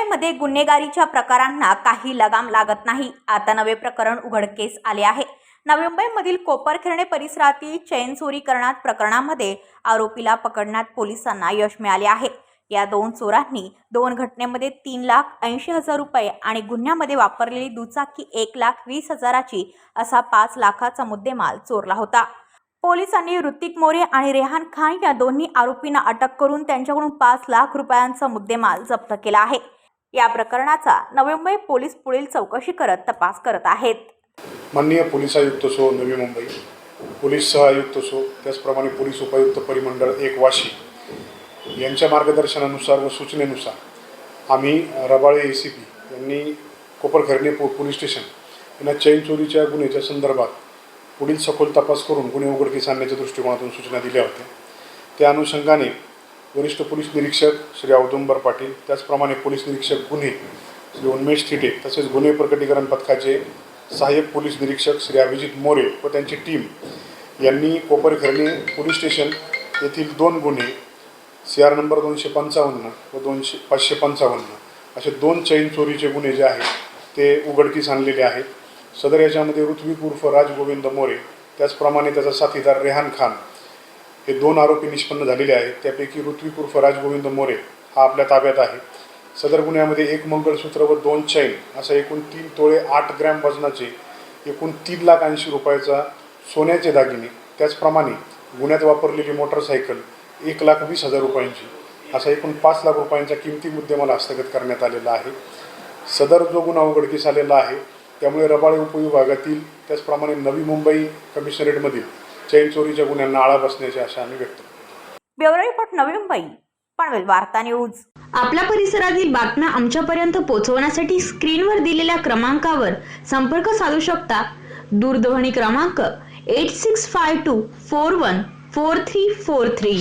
मुंबईमध्ये गुन्हेगारीच्या प्रकारांना काही लगाम लागत नाही. आता नवे प्रकरण उघडकीस आले आहे. नवी मुंबईमधील कोपरखेरणे परिसरातील चैन चोरी करण्यात प्रकरणामध्ये आरोपीला पकडण्यात पोलिसांना यश मिळाले आहे. या दोन चोरांनी दोन घटनेमध्ये तीन लाख ऐंशी हजार रुपये आणि गुन्ह्यामध्ये वापरलेली दुचाकी एक लाख वीस हजाराची असा पाच लाखाचा मुद्देमाल चोरला होता. पोलिसांनी ऋतिक मोरे आणि रेहान खान या दोन्ही आरोपींना अटक करून त्यांच्याकडून पाच लाख रुपयांचा मुद्देमाल जप्त केला आहे. या प्रकरणाचा नवी मुंबई पोलीस पुढील चौकशी करत तपास करत आहेत. माननीय पोलीस आयुक्त सो नवी मुंबई. पोलीस सहआयुक्त सो त्याचप्रमाणे पोलीस उपायुक्त परिमंडळ एक वाशी. यांच्या मार्गदर्शनानुसार व सूचनेनुसार आम्ही रबाळे ए सी पी यांनी कोपरखैरणे पो पोलीस स्टेशन यांना चैन चोरीच्या गुन्ह्याच्या संदर्भात पुढील सखोल तपास करून गुन्हे उघडकीस आणण्याच्या दृष्टिकोनातून सूचना दिल्या होत्या. त्या अनुषंगाने वरिष्ठ पोलीस निरीक्षक श्री औदुंबर पाटील त्याचप्रमाणे पोलीस निरीक्षक गुन्हे श्री उन्मेश थिटे तसेच गुन्हे प्रकटीकरण पथकाचे सहाय्यक पोलीस निरीक्षक श्री अभिजित मोरे व त्यांची टीम यांनी कोपरखरणी पोलीस स्टेशन येथील दोन गुन्हे सी आर नंबर दोनशे पंचावन्न व दोनशे पाचशे पंचावन्न असे दोन चैन चोरीचे गुन्हे जे आहेत ते उघडकीस आणलेले आहेत. सदर याच्यामध्ये ऋत्विक उर्फ राजगोविंद मोरे त्याचप्रमाणे त्याचा साथीदार रेहान खान हे दोन आरोपी निष्पन्न झालेले आहेत. त्यापैकी ऋत्विक उर्फ राजगोविंद मोरे हा आपल्या ताब्यात आहे. सदर गुन्ह्यामध्ये एक मंगळसूत्र व दोन चैन असा एकूण तीन तोळे आठ ग्रॅम वजनाचे एकूण तीन लाख ऐंशी रुपयाचा सोन्याचे दागिने. त्याचप्रमाणे गुन्ह्यात वापरलेली मोटरसायकल एक लाख वीस हजार रुपयांची असा एकूण पाच लाख रुपयांचा किमती मुद्देमाल हस्तगत करण्यात आलेला आहे. सदर जो गुन्हा उघडकीस आलेला आहे त्यामुळे रबाळे उपविभागातील त्याचप्रमाणे नवी मुंबई कमिशनरेटमधील चैन चोरीच्या गुन्ह्यांना आळा बसण्याची आशा आम्ही व्यक्त करतो. ब्युरो रिपोर्ट नवी मुंबई पनवेल वार्ता न्यूज. आपल्या परिसरातील बातम्या आमच्यापर्यंत पोहोचवण्यासाठी स्क्रीनवर दिलेल्या क्रमांकावर संपर्क साधू शकता. दूरध्वनी क्रमांक eight six five two four one four three four three